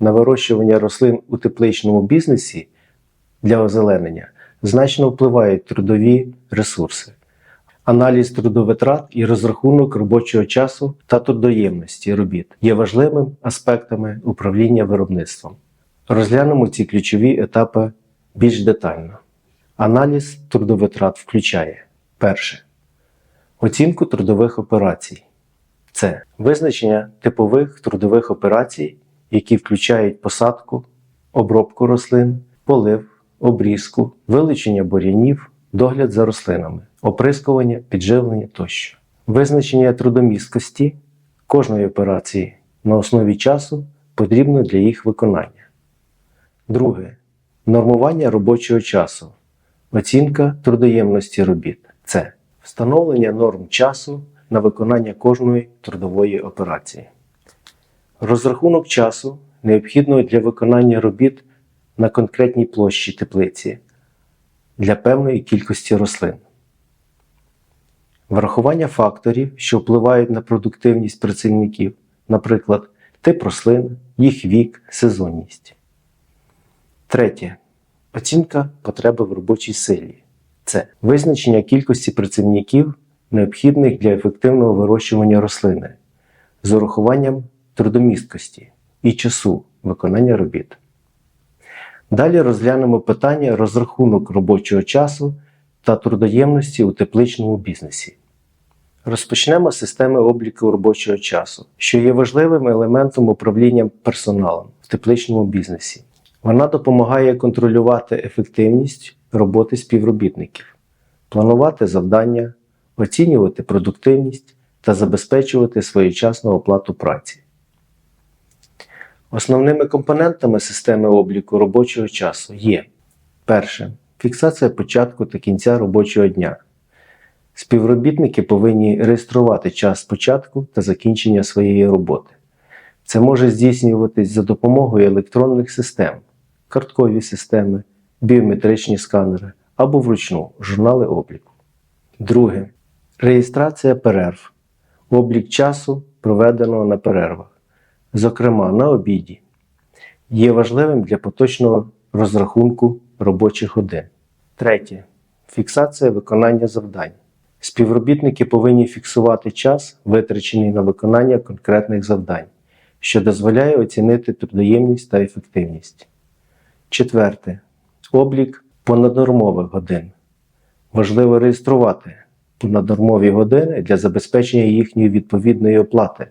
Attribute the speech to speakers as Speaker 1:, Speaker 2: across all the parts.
Speaker 1: на вирощування рослин у тепличному бізнесі для озеленення значно впливають трудові ресурси. Аналіз трудовитрат і розрахунок робочого часу та трудоємності робіт є важливими аспектами управління виробництвом. Розглянемо ці ключові етапи більш детально. Аналіз трудовитрат включає перше. Оцінку трудових операцій. Це визначення типових трудових операцій, які включають посадку, обробку рослин, полив, обрізку, вилучення бур'янів, догляд за рослинами, оприскування, підживлення тощо. Визначення трудомісткості кожної операції на основі часу потрібно для їх виконання. Друге. Нормування робочого часу. Оцінка трудоємності робіт. Це встановлення норм часу на виконання кожної трудової операції. Розрахунок часу, необхідного для виконання робіт на конкретній площі теплиці для певної кількості рослин. Врахування факторів, що впливають на продуктивність працівників, наприклад, тип рослин, їх вік, сезонність. Третє. Оцінка потреби в робочій силі. Це визначення кількості працівників, необхідних для ефективного вирощування рослини, з урахуванням трудомісткості і часу виконання робіт. Далі розглянемо питання розрахунок робочого часу та трудоємності у тепличному бізнесі. Розпочнемо з системи обліку робочого часу, що є важливим елементом управління персоналом в тепличному бізнесі. Вона допомагає контролювати ефективність роботи співробітників, планувати завдання, оцінювати продуктивність та забезпечувати своєчасну оплату праці. Основними компонентами системи обліку робочого часу є перше фіксація початку та кінця робочого дня. Співробітники повинні реєструвати час початку та закінчення своєї роботи. Це може здійснюватись за допомогою електронних систем, карткові системи, біометричні сканери або вручну журнали обліку. Друге. Реєстрація перерв. Облік часу, проведеного на перервах, зокрема на обіді, є важливим для поточного розрахунку робочих годин. Третє. Фіксація виконання завдань. Співробітники повинні фіксувати час, витрачений на виконання конкретних завдань, що дозволяє оцінити трудоємність та ефективність. Четверте. Облік понаднормових годин. Важливо реєструвати понаднормові години для забезпечення їхньої відповідної оплати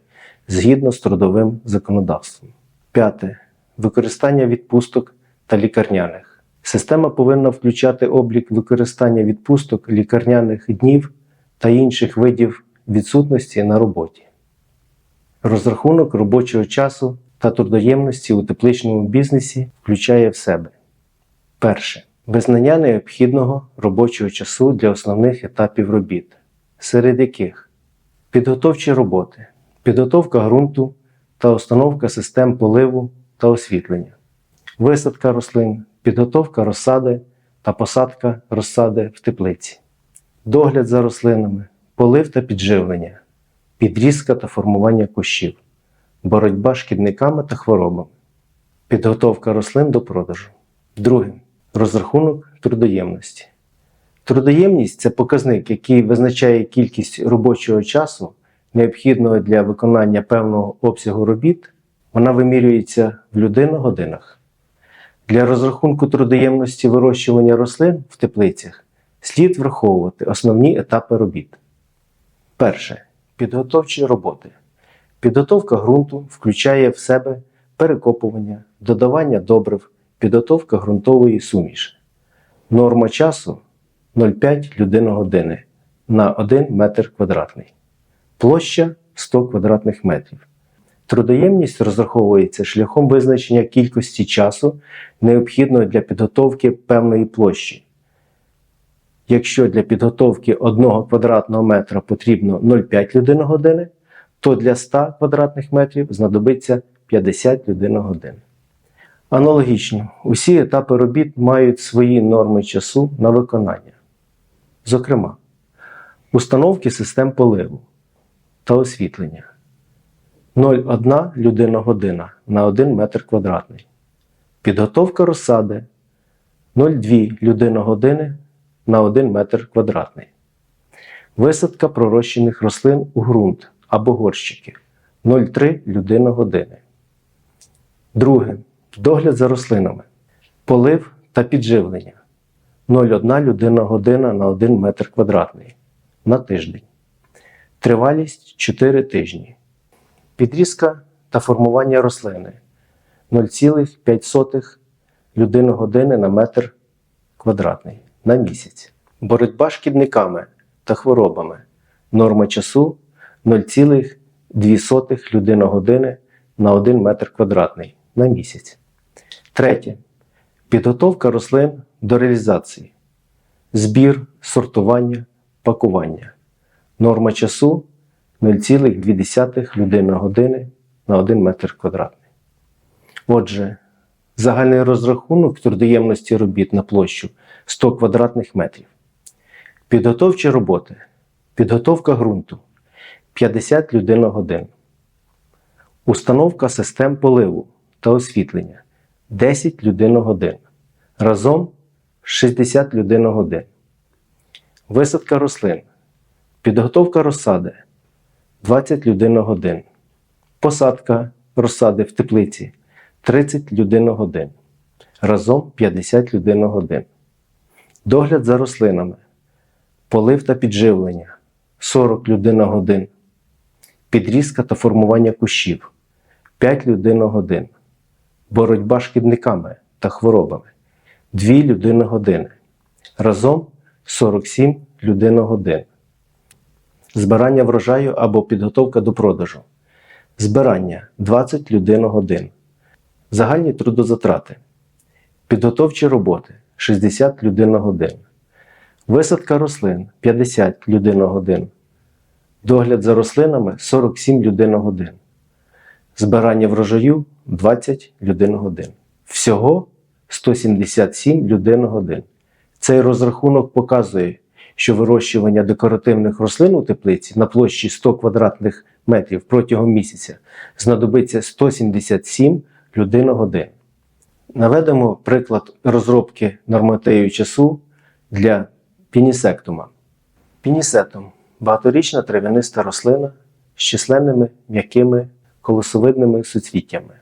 Speaker 1: згідно з трудовим законодавством. П'яте. Використання відпусток та лікарняних. Система повинна включати облік використання відпусток лікарняних днів та інших видів відсутності на роботі. Розрахунок робочого часу та трудоємності у тепличному бізнесі включає в себе перше. Визнання необхідного робочого часу для основних етапів робіт, серед яких підготовчі роботи, підготовка ґрунту та установка систем поливу та освітлення, висадка рослин, підготовка розсади та посадка розсади в теплиці, догляд за рослинами, полив та підживлення, підрізка та формування кущів, боротьба з шкідниками та хворобами, підготовка рослин до продажу. Друге. Розрахунок трудоємності. Трудоємність це показник, який визначає кількість робочого часу, необхідного для виконання певного обсягу робіт. Вона вимірюється в людинно-годинах. Для розрахунку трудоємності вирощування рослин в теплицях слід враховувати основні етапи робіт. Перше. Підготовчі роботи. Підготовка ґрунту включає в себе перекопування, додавання добрив, підготовка ґрунтової суміші. Норма часу 0,5 людини-години на 1 метр квадратний. Площа 100 квадратних метрів. Трудоємність розраховується шляхом визначення кількості часу, необхідного для підготовки певної площі. Якщо для підготовки 1 квадратного метра потрібно 0,5 людини-години, то для 100 квадратних метрів знадобиться 50 людини-годин. Аналогічно, усі етапи робіт мають свої норми часу на виконання. Зокрема, установки систем поливу та освітлення. 0,1 людина година на 1 метр квадратний. Підготовка розсади 0,2 людина години на 1 метр квадратний. Висадка пророщених рослин у ґрунт або горщики 0,3 людина години. Друге. Догляд за рослинами. Полив та підживлення 0,1 людина година на 1 метр квадратний на тиждень. Тривалість 4 тижні. Підрізка та формування рослини 0,5 людини години на метр квадратний на місяць. Боротьба шкідниками та хворобами. Норма часу 0,2 людина години на 1 метр квадратний на місяць. Третє. Підготовка рослин до реалізації. Збір, сортування, пакування. Норма часу 0,2 людина години на 1 метр квадратний. Отже, загальний розрахунок трудоємності робіт на площу 100 квадратних метрів. Підготовчі роботи. Підготовка ґрунту 50 людина годин. Установка систем поливу та освітлення 10 людин годин. Разом 60 людин годин. Висадка рослин. Підготовка розсади 20 людин годин. Посадка розсади в теплиці 30 людин годин. Разом 50 людин годин. Догляд за рослинами. Полив та підживлення 40 людин годин. Підрізка та формування кущів 5 людин годин. Боротьба шкідниками та хворобами 2 людини години. Разом 47 людин годин. Збирання врожаю або підготовка до продажу. Збирання 20 людин годин. Загальні трудозатрати. Підготовчі роботи 60 людин годин. Висадка рослин 50 людин годин. Догляд за рослинами 47 людин годин. Збирання врожаю 20 людин годин. Всього 177 людин годин. Цей розрахунок показує, що вирощування декоративних рослин у теплиці на площі 100 квадратних метрів протягом місяця знадобиться 177 людин годин. Наведемо приклад розробки нормативів часу для пінісектума. Пінісетум багаторічна трав'яниста рослина з численними м'якими колосовидними суцвіттями.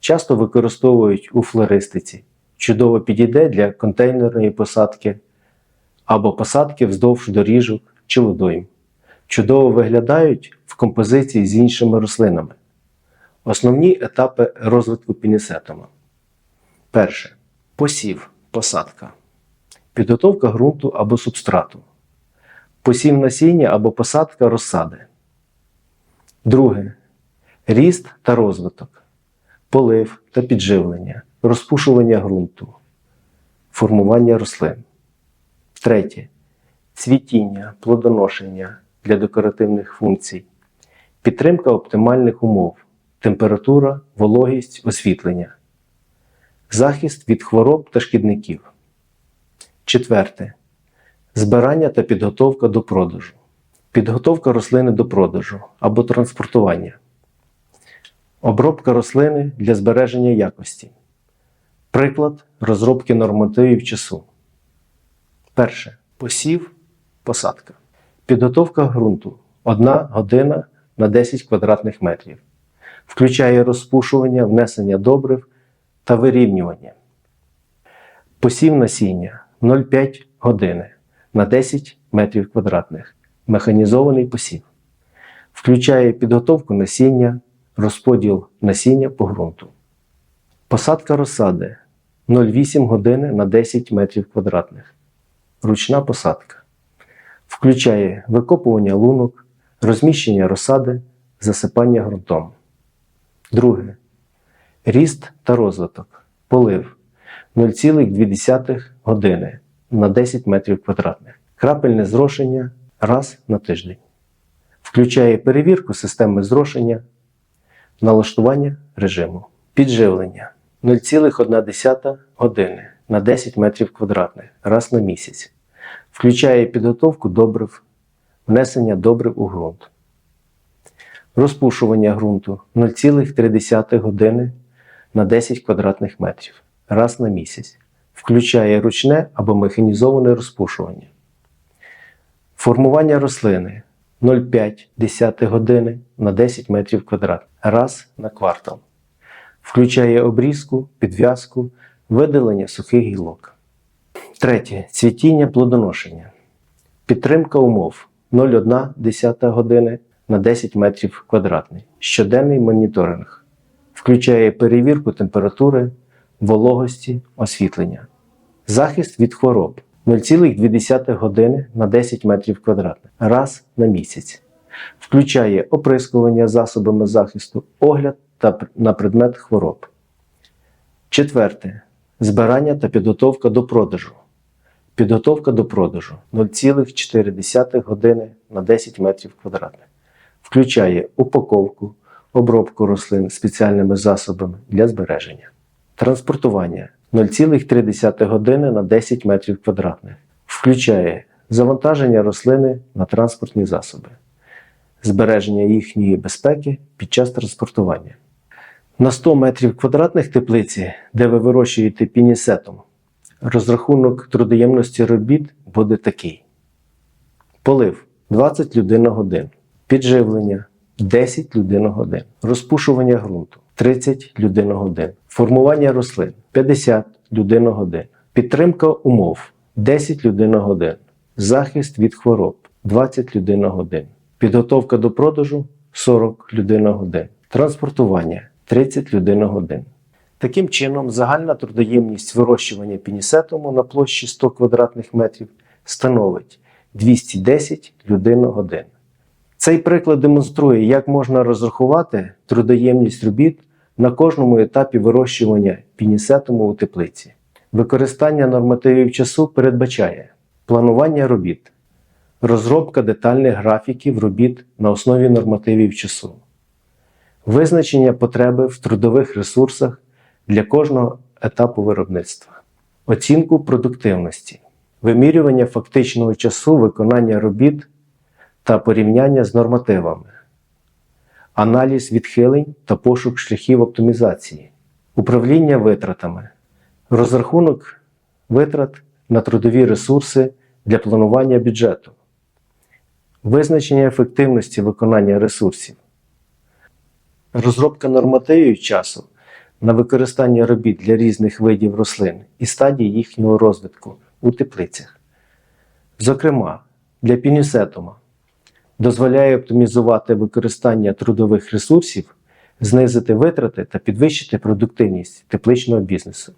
Speaker 1: Часто використовують у флористиці. Чудово підійде для контейнерної посадки або посадки вздовж доріжок чи водойм. Чудово виглядають в композиції з іншими рослинами. Основні етапи розвитку пінісетума. Перше. Посів посадка. Підготовка ґрунту або субстрату. Посів насіння або посадка розсади. Друге. Ріст та розвиток. Полив та підживлення. Розпушування ґрунту. Формування рослин. Третє. Цвітіння, плодоношення для декоративних функцій. Підтримка оптимальних умов. Температура, вологість, освітлення. Захист від хвороб та шкідників. Четверте. Збирання та підготовка до продажу. Підготовка рослини до продажу або транспортування. Обробка рослини для збереження якості. Приклад розробки нормативів часу. Перше. Посів, посадка. Підготовка ґрунту 1 година на 10 квадратних метрів. Включає розпушування, внесення добрив та вирівнювання. Посів насіння 0,5 години на 10 метрів квадратних. Механізований посів. Включає підготовку насіння, розподіл насіння по ґрунту. Посадка розсади 0,8 години на 10 метрів квадратних. Ручна посадка. Включає викопування лунок, розміщення розсади, засипання ґрунтом. Друге. Ріст та розвиток. Полив 0,2 години на 10 метрів квадратних. Крапельне зрошення раз на тиждень. Включає перевірку системи зрошення, налаштування режиму. Підживлення 0,1 години на 10 метрів квадратних раз на місяць. Включає підготовку добрив, внесення добрив у ґрунт. Розпушування ґрунту 0,3 години на 10 квадратних метрів раз на місяць. Включає ручне або механізоване розпушування. Формування рослини 0,5 години на 10 метрів квадратних раз на квартал. Включає обрізку, підв'язку, видалення сухих гілок. Третє. Цвітіння плодоношення. Підтримка умов 0,1 години на 10 метрів квадратних. Щоденний моніторинг. Включає перевірку температури, вологості, освітлення. Захист від хвороб 0,2 години на 10 метрів квадратних раз на місяць. Включає оприскування засобами захисту, огляд та на предмет хвороб. Четверте. Збирання та підготовка до продажу. Підготовка до продажу 0,4 години на 10 метрів квадратних. Включає упаковку, обробку рослин спеціальними засобами для збереження. Транспортування 0,3 години на 10 метрів квадратних. Включає завантаження рослини на транспортні засоби, збереження їхньої безпеки під час транспортування. На 100 метрів квадратних теплиці, де ви вирощуєте пінісетом, розрахунок трудоємності робіт буде такий: полив 20 людиногодин, підживлення 10 людиногодин, розпушування ґрунту 30 людиногодин, формування рослин 50 людиногодин, підтримка умов 10 людиногодин, захист від хвороб 20 людиногодин, підготовка до продажу 40 людиногодин, транспортування 30 людиногодин. Таким чином, загальна трудоємність вирощування пінісетуму на площі 100 квадратних метрів становить 210 людиногодин. Цей приклад демонструє, як можна розрахувати трудоємність робіт на кожному етапі вирощування пінісетуму у теплиці. Використання нормативів часу передбачає планування робіт, розробка детальних графіків робіт на основі нормативів часу, визначення потреби в трудових ресурсах для кожного етапу виробництва, оцінку продуктивності, вимірювання фактичного часу виконання робіт та порівняння з нормативами, аналіз відхилень та пошук шляхів оптимізації, управління витратами, розрахунок витрат на трудові ресурси для планування бюджету, визначення ефективності виконання ресурсів, розробка нормативів часу на використання робіт для різних видів рослин і стадій їхнього розвитку у теплицях. Зокрема, для пінюсетума дозволяє оптимізувати використання трудових ресурсів, знизити витрати та підвищити продуктивність тепличного бізнесу.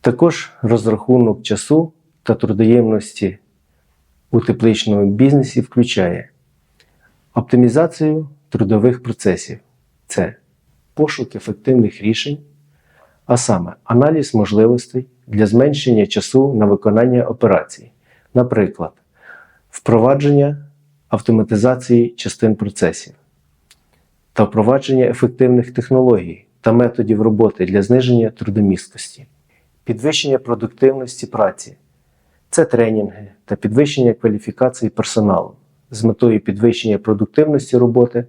Speaker 1: Також розрахунок часу та трудоємності у тепличному бізнесі включає оптимізацію трудових процесів. Це пошук ефективних рішень, а саме аналіз можливостей для зменшення часу на виконання операцій, наприклад, впровадження автоматизації частин процесів та впровадження ефективних технологій та методів роботи для зниження трудомісткості, підвищення продуктивності праці. Це тренінги та підвищення кваліфікації персоналу з метою підвищення продуктивності роботи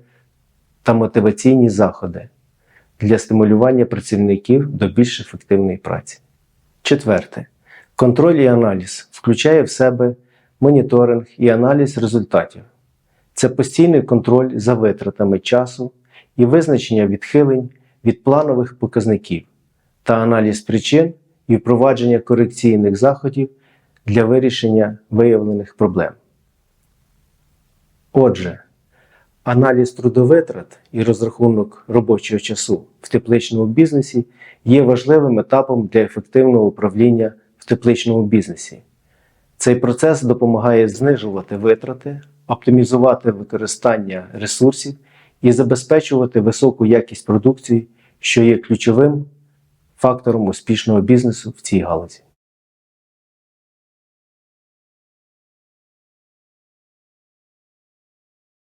Speaker 1: та мотиваційні заходи для стимулювання працівників до більш ефективної праці. Четверте. Контроль і аналіз включає в себе моніторинг і аналіз результатів. Це постійний контроль за витратами часу і визначення відхилень від планових показників та аналіз причин і впровадження корекційних заходів для вирішення виявлених проблем. Отже, аналіз трудовитрат і розрахунок робочого часу в тепличному бізнесі є важливим етапом для ефективного управління в тепличному бізнесі. Цей процес допомагає знижувати витрати, оптимізувати використання ресурсів і забезпечувати високу якість продукції, що є ключовим фактором успішного бізнесу в цій галузі.